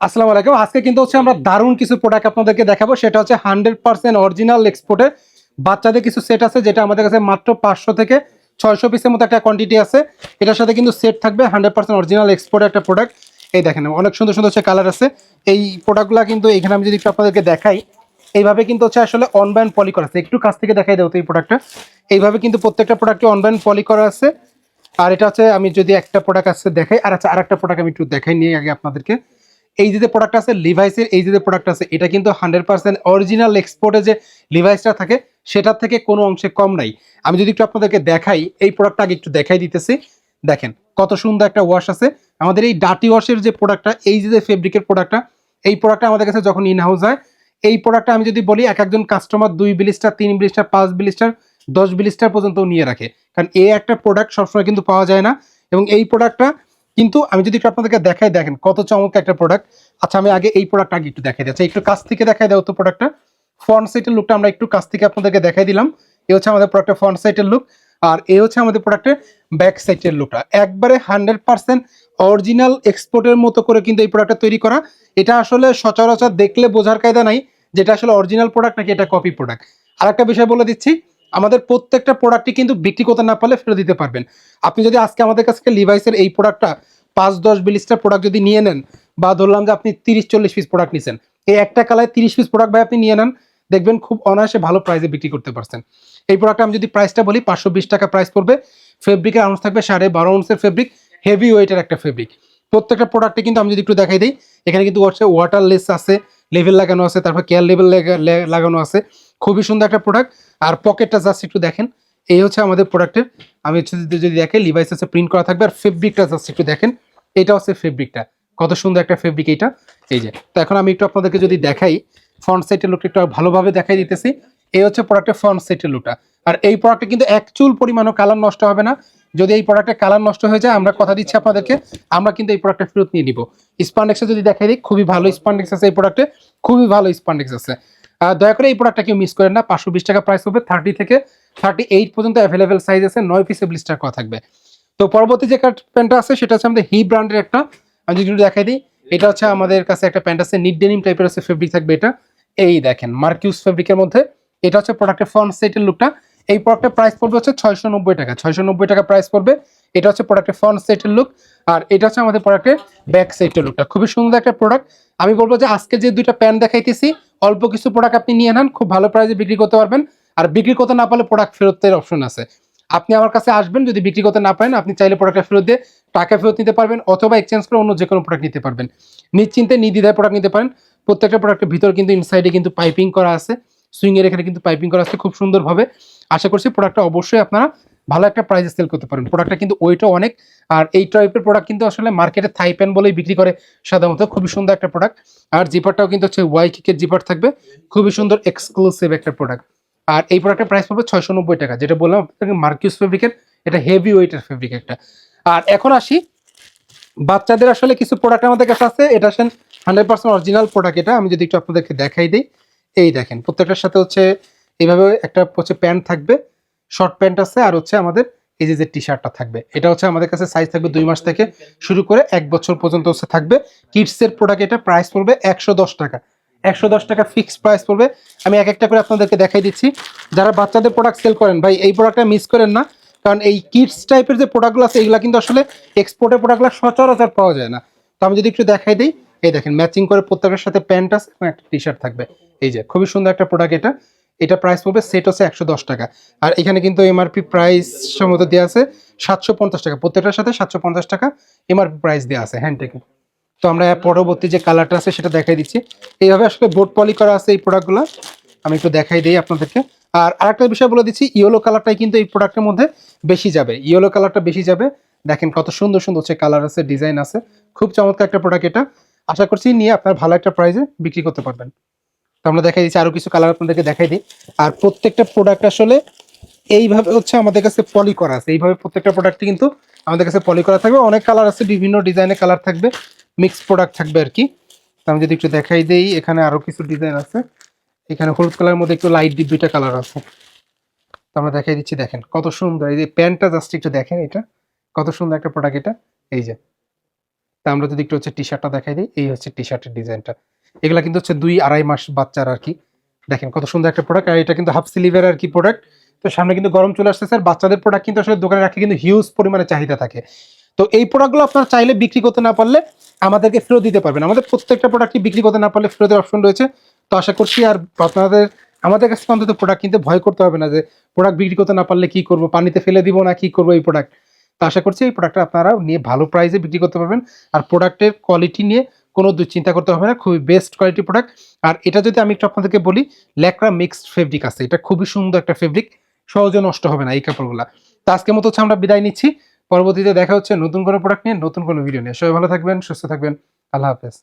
আসসালামু আলাইকুম। আজকে কিন্তু হচ্ছে আমরা দারুণ কিছু প্রোডাক্ট আপনাদেরকে দেখাবো। সেটা হচ্ছে হান্ড্রেড পার্সেন্ট অরিজিনাল এক্সপোর্টের বাচ্চাদের কিছু সেট আছে যেটা আমাদের কাছে মাত্র পাঁচশো থেকে ছয়শো পিসের মতো একটা কোয়ান্টিটি আছে। এটার সাথে কিন্তু সেট থাকবে হান্ড্রেড পার্সেন্ট অরিজিনাল এক্সপোর্টের একটা প্রোডাক্ট এই দেখেন, অনেক সুন্দর সুন্দর হচ্ছে কালার আছে। এই প্রোডাক্টগুলো কিন্তু এখানে আমি যদি একটু আপনাদেরকে দেখাই, এইভাবে কিন্তু হচ্ছে আসলে অনব্যান্ড পলি করা আছে। একটু কাছ থেকে দেখাই দেবো তো এই প্রোডাক্টটা এইভাবে কিন্তু প্রত্যেকটা প্রোডাক্টে অনব্যান্ড পলি করা আছে। আর এটা হচ্ছে আমি যদি একটা প্রোডাক্ট আছে দেখাই, আর আচ্ছা আর একটা প্রোডাক্ট আমি একটু দেখাই নিয়ে আগে আপনাদেরকে। এই যে প্রোডাক্ট আছে লিভাইসের এই যে প্রোডাক্ট আছে, এটা কিন্তু হান্ড্রেড পার্সেন্ট অরিজিনাল এক্সপোর্টে যে লিভাইসটা থাকে, সেটার থেকে কোনো অংশে কম নাই। আমি যদি একটু আপনাদেরকে দেখাই, এই প্রোডাক্টটা আগে একটু দেখাই দিতেছি। দেখেন, কত সুন্দর একটা ওয়াশ আছে। আমাদের এই ডাটি ওয়াশের যে প্রোডাক্টটা এই যে ফেব্রিকের প্রোডাক্টটা এই প্রোডাক্টটা আমাদের কাছে যখন ইন হাউস হয়, এই প্রোডাক্টটা আমি যদি বলি, এক একজন কাস্টমার দুই বিলিস্টার তিন বিলিস্টার পাঁচ বিলিস্টার দশ বিলিস্টার পর্যন্ত নিয়ে রাখে। কারণ এই একটা প্রোডাক্ট সবসময় কিন্তু পাওয়া যায় না। এবং এই প্রোডাক্টটা কিন্তু আমি যদি একটু আপনাদেরকে দেখাই, দেখেন কত চমক একটা প্রোডাক্ট আচ্ছা আমি আগে এই প্রোডাক্ট আগে একটু দেখাই দিচ্ছি একটু কাছ থেকে দেখাই দাও তো প্রোডাক্টটা ফ্রন্ট সাইডের লুকটা আমরা একটু কাছ থেকে আপনাদেরকে দেখাই দিলাম। এই হচ্ছে আমাদের প্রোডাক্টের ফ্রন্ট সাইডের লুক আর এই হচ্ছে আমাদের প্রোডাক্টের ব্যাক সাইডের লুকটা একবারে হান্ড্রেড পার্সেন্ট অরিজিনাল এক্সপোর্টের মতো করে কিন্তু এই প্রোডাক্টটা তৈরি করা। এটা আসলে সচরাচর দেখলে বোঝার কায়দা নাই যেটা আসলে অরিজিনাল প্রোডাক্ট নাকি এটা কপি প্রোডাক্ট আর একটা বিষয় বলে দিচ্ছি, আমাদের প্রত্যেকটা প্রোডাক্টই কিন্তু বিক্রি করতে না পারলে ফেরত দিতে পারবেন। আপনি যদি আজকে আমাদের কাছ লিভাইসের এই প্রোডাক্টটা পাঁচ দশ বিলিশটার প্রোডাক্ট যদি নিয়ে নেন, বা ধরলাম যে আপনি তিরিশ চল্লিশ পিস প্রোডাক্ট নিছেন, এই একটা কালায় তিরিশ পিস প্রোডাক্ট ভাই আপনি নিয়ে নেন, দেখবেন খুব অনায়াসে ভালো প্রাইসে বিক্রি করতে পারছেন। এই প্রোডাক্টটা আমি যদি প্রাইসটা বলি পাঁচশো বিশ টাকা প্রাইস পড়বে। ফেব্রিকের আউন্স থাকবে সাড়ে বারো আউন্সের ফেব্রিক হেভি ওয়েটের একটা ফেব্রিক প্রত্যেকটা প্রোডাক্টে কিন্তু আমি যদি একটু দেখাই দিই, এখানে কিন্তু হচ্ছে ওয়াটারলেস আছে লেভেল লাগানো আছে, তারপর কেয়ার লেভেল লাগানো আছে। খুবই সুন্দর একটা প্রোডাক্ট আর পকেটটা জাস্ট একটু দেখেন, এই হচ্ছে আমাদের প্রোডাক্টের আমি হচ্ছে যদি- দেখে লিভাইস আছে প্রিন্ট করা থাকবে, আর ফেব্রিকটা জাস্ট একটু দেখেন। এটা হচ্ছে ফেব্রিকটা কত সুন্দর একটা ফেব্রিক এটা। এই যে, তো এখন আমি একটু আপনাদেরকে যদি দেখাই ফ্রন্ট সাইডের লুকটা একটু ভালোভাবে দেখাই দিতেছি। এই হচ্ছে প্রোডাক্টের ফ্রন্ট সাইডের লুকটা আর এই প্রোডাক্টে কিন্তু এক চুল পরিমাণও কালার নষ্ট হবে না। যদি এই প্রোডাক্টের কালার নষ্ট হয়ে যায়, আমরা কথা দিচ্ছি আপনাদেরকে, আমরা কিন্তু এই প্রোডাক্টটা ফেরত নিয়ে নিব। স্পান্ডেক্সে যদি দেখাই দিই, খুবই ভালো স্পান্ডেক্স আছে এই প্রোডাক্টে খুবই ভালো স্পান্ডেক্স আছে। আর দয়া করে এই প্রোডাক্টটা কেউ মিস করেন না, পাঁচশো বিশ টাকা প্রাইস হবে থার্টি থেকে থার্টি এইট পর্যন্ত অ্যাভেলেবেল সাইজ আছে, নয় পিসে ব্লিস্টার করা থাকবে। তো পরবর্তী যে প্যান্টটা আছে, সেটা হচ্ছে আমাদের হি ব্র্যান্ডের একটা। আমি যদি একটু দেখাই দিই, এটা হচ্ছে আমাদের কাছে একটা প্যান্ট আছে নিট ডেনিম টাইপের আছে ফেব্রিক থাকবে এটা। এই দেখেন মার্কিউস ফেব্রিকের মধ্যে। এটা হচ্ছে প্রোডাক্টের ফ্রন্ট সাইডের লুকটা এই প্রোডাক্টের প্রাইস পড়বে হচ্ছে ছয়শো নব্বই টাকা। ছয়শো নব্বই টাকা প্রাইস পড়বে। এটা হচ্ছে প্রোডাক্টের ফ্রন্ট সাইডের লুক আর এটা হচ্ছে আমাদের প্রোডাক্টের ব্যাক সাইডের লুকটা খুবই সুন্দর একটা প্রোডাক্ট আমি বলব যে আজকে যে দুইটা প্যান্ট দেখাইতেছি, অল্প কিছু প্রোডাক্ট আপনি নিয়ে নেন, খুব ভালো প্রাইসে বিক্রি করতে পারবেন। আর বিক্রি করতে না পারলে প্রোডাক্ট ফেরতের অপশন আছে। আপনি আমার কাছে আসবেন, যদি বিক্রি করতে না পারেন, আপনি চাইলে প্রোডাক্টটা ফেরত দিয়ে টাকা ফেরত নিতে পারবেন অথবা এক্সচেঞ্জ করে অন্য যে কোনো প্রোডাক্ট নিতে পারবেন। নিশ্চিন্তে নির্দ্বিধায় প্রোডাক্ট নিতে পারেন। প্রত্যেকটা প্রোডাক্টের ভিতর কিন্তু ইনসাইডে কিন্তু পাইপিং করা আছে। সুইংয়ের এখানে কিন্তু পাইপিং করা আছে খুব সুন্দরভাবে। আশা করছি প্রোডাক্টটা অবশ্যই আপনারা ভালো একটা প্রাইসে সেল করতে পারেন প্রোডাক্টটা কিন্তু ওইটাও অনেক। আর এই টাইপের প্রোডাক্ট কিন্তু আসলে মার্কেটে থাই বলেই বিক্রি করে সাধারণত। খুবই সুন্দর একটা প্রোডাক্ট আর জিপারটাও কিন্তু হচ্ছে ওয়াই কিকের জিপার থাকবে। খুবই সুন্দর এক্সক্লুসিভ একটা প্রোডাক্ট আর এই প্রোডাক্টের প্রাইস পড়বে ছয়শো নব্বই টাকা, যেটা বললাম আপনাকে মার্কিউস ফেব্রিকের এটা হেভি ওয়েটের ফেব্রিক একটা। আর এখন আসি, বাচ্চাদের আসলে কিছু প্রোডাক্ট আমাদের কাছে আছে, এটা আসেন হান্ড্রেড পার্সেন্ট অরিজিনাল প্রোডাক্ট এটা, আমি যদি একটু আপনাদেরকে দেখাই দিই, এই দেখেন, প্রত্যেকটার সাথে হচ্ছে এইভাবে একটা হচ্ছে প্যান্ট থাকবে শর্ট প্যান্ট আছে, আর হচ্ছে আমাদের এই যে যে টি শার্টটা থাকবে, এটা হচ্ছে আমাদের কাছে সাইজ থাকবে দুই মাস থেকে শুরু করে এক বছর পর্যন্ত হচ্ছে থাকবে। কিডসের প্রোডাক্ট এটা প্রাইস পড়বে একশো দশ টাকা। একশো দশ টাকা ফিক্স প্রাইস পড়বে। আমি এক একটা করে আপনাদেরকে দেখাই দিচ্ছি। যারা বাচ্চাদের প্রোডাক্ট সেল করেন, ভাই, এই প্রোডাক্টটা মিস করেন না। কারণ এই কিডস টাইপের যে প্রোডাক্টগুলো আছে, এগুলো কিন্তু আসলে এক্সপোর্টের প্রোডাক্টগুলো সচরাচর পাওয়া যায় না। তো আমি যদি একটু দেখাই দিই, এই দেখেন ম্যাচিং করে প্রত্যেকের সাথে প্যান্ট আছে, এবং একটা টি শার্ট থাকবে। এই যে, খুবই সুন্দর একটা প্রোডাক্ট এটা। এটা প্রাইস পড়বে সেট হচ্ছে একশো দশ টাকা। আর এখানে কিন্তু এমআরপি প্রাইস সম্মত দেওয়া আছে সাতশো পঞ্চাশ টাকা। প্রত্যেকটার সাথে সাতশো পঞ্চাশ টাকা এমআরপি প্রাইস দেওয়া আছে হ্যান্ড টেকে তো আমরা পরবর্তী যে কালারটা আছে সেটা দেখাই দিচ্ছি। এইভাবে আসলে বোর্ড পলি করা আছে এই প্রোডাক্টগুলো আমি একটু দেখাই দিই আপনাদেরকে। আর আরেকটা বিষয় বলে দিচ্ছি ইয়েলো কালারটাই কিন্তু এই প্রোডাক্টের মধ্যে বেশি যাবে। ইয়েলো কালারটা বেশি যাবে। দেখেন কত সুন্দর সুন্দর হচ্ছে কালার আছে ডিজাইন আছে। খুব চমৎকার একটা প্রোডাক্ট এটা। আশা করছি নিয়ে আপনার ভালো একটা প্রাইসে বিক্রি করতে পারবেন। তো আমরা দেখাই দিচ্ছি আরও কিছু কালার আপনাদেরকে দেখাই দিই। আর প্রত্যেকটা প্রোডাক্ট আসলে এইভাবে হচ্ছে আমাদের কাছে পলি করা আছে। এইভাবে প্রত্যেকটা প্রোডাক্ট কিন্তু আমাদের কাছে পলি করা থাকবে। অনেক কালার আছে, বিভিন্ন ডিজাইনের কালার থাকবে। মিক্স প্রোডাক্ট থাকবে আর কি। আমি যদি একটু দেখাই দেই, এখানে আরও কিছু ডিজাইন আছে। এখানে হলুদ কালারের মধ্যে একটু লাইট ডিপ দুইটা কালার আছে। তো আমরা দেখাই দিচ্ছি, দেখেন কত সুন্দর। এই যে প্যান্টটা জাস্ট একটু দেখেন এটা। কত সুন্দর একটা প্রোডাক্ট এটা। এই যে। তা আমরা যদি একটু হচ্ছে টি শার্টটা দেখাই দিই, এই হচ্ছে টি শার্টের ডিজাইনটা এগুলা কিন্তু হচ্ছে দুই আড়াই মাস বাচ্চার আর কি। দেখেন কত সুন্দর একটা প্রোডাক্ট আর এটা কিন্তু হাফ স্লিভের আর কি প্রোডাক্ট তো সামনে কিন্তু গরম চলে আসতেছে। আর বাচ্চাদের প্রোডাক্ট কিন্তু আসলে দোকানে রাখলে কিন্তু হিউজ পরিমাণে চাহিদা থাকে। তো এই প্রোডাক্টগুলো আপনারা চাইলে বিক্রি করতে না পারলে আমাদেরকে ফেরত দিতে পারবেন। আমাদের প্রত্যেকটা প্রোডাক্টই বিক্রি করতে না পারলে ফেরতের অপশন রয়েছে। তো আশা করছি আর আপনাদের, আমাদের কাছে অন্তত প্রোডাক্ট কিনতে ভয় করতে হবে না যে প্রোডাক্ট বিক্রি করতে না পারলে কি করব, পানিতে ফেলে দিব না কি করব এই প্রোডাক্ট তো আশা করছি এই প্রোডাক্টটা আপনারা নিয়ে ভালো প্রাইসে বিক্রি করতে পারবেন। আর প্রোডাক্টের কোয়ালিটি নিয়ে কোনো চিন্তা করতে হবে না, খুবই বেস্ট কোয়ালিটি প্রোডাক্ট আর এটা যদি আমি একটু আপনাদেরকে বলি ল্যাকরা মিক্সড ফেব্রিক আছে। এটা খুবই সুন্দর একটা ফেব্রিক সহজে নষ্ট হবে না এই কাপড়গুলা। তো আজকের মতো হচ্ছে আমরা বিদায় নিচ্ছি। পরবর্তীতে দেখা হচ্ছে নতুন কোনো প্রোডাক্ট নিয়ে, নতুন কোনো ভিডিও নিয়ে। সবাই ভালো থাকবেন, সুস্থ থাকবেন। আল্লাহ হাফেজ।